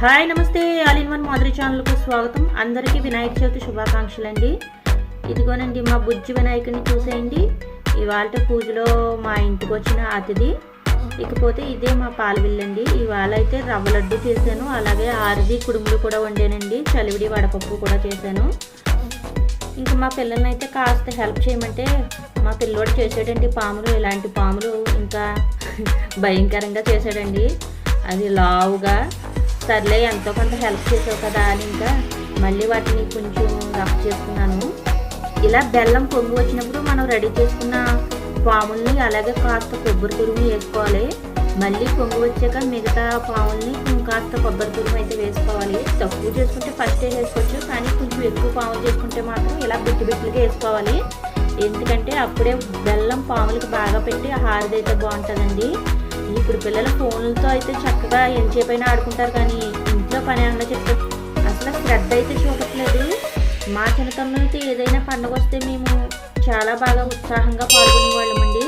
Hi నమస్తే. All in one Madhuri ఛానల్కు స్వాగతం. అందరికీ వినాయక చవితి శుభాకాంక్షలు అండి ఇదిగోనండి మా బుజ్జి వినాయకుడిని చూసేయండి. ఇవాళ పూజలో మా ఇంటికి వచ్చిన అతిథి. ఇకపోతే ఇదే మా పాలవిల్లండి ఇవాళ అయితే రవ్వ లడ్డు చేశాను. అలాగే ఆరిది కుడుములు కూడా వండానండి. చలివిడి వడపప్పు కూడా చేశాను. ఇంకా మా పిల్లల్ని అయితే కాస్త హెల్ప్ చేయమంటే మా పిల్లోడు చేసాడండి పాములు. ఇలాంటి పాములు ఇంకా భయంకరంగా చేశాడండి. అది లావుగా సర్లే ఎంతో కొంత హెల్ప్ చేసావు కదా అని ఇంకా మళ్ళీ వాటిని కొంచెం రఫ్ చేసుకున్నాను ఇలా బెల్లం పొంగు వచ్చినప్పుడు మనం రెడీ చేసుకున్న పాముల్ని అలాగే కాస్త కొబ్బరి తురుము వేసుకోవాలి. మళ్ళీ పొంగు వచ్చాక మిగతా పాముల్ని కాస్త కొబ్బరి తురుము అయితే వేసుకోవాలి. తక్కువ చేసుకుంటే ఫస్ట్ వేసుకోవచ్చు కానీ కొంచెం ఎక్కువ పాములు చేసుకుంటే మాత్రం ఇలా బిట్టు బిట్టులుగా వేసుకోవాలి. ఎందుకంటే అప్పుడే బెల్లం పాములకు బాగా పెట్టి హారదైతే బాగుంటుందండి. ఇప్పుడు పిల్లలు ఫోన్లతో అయితే చక్కగా ఎంతసేపైనా ఆడుకుంటారు కానీ ఇంట్లో పని ఏమన్నా చెప్తే అసలు శ్రద్ధ అయితే చూపట్లేదు. మా చిన్నతనంలో అయితే ఏదైనా పండుగ వస్తే మేము చాలా బాగా ఉత్సాహంగా పాల్గొనేవాళ్ళమండి.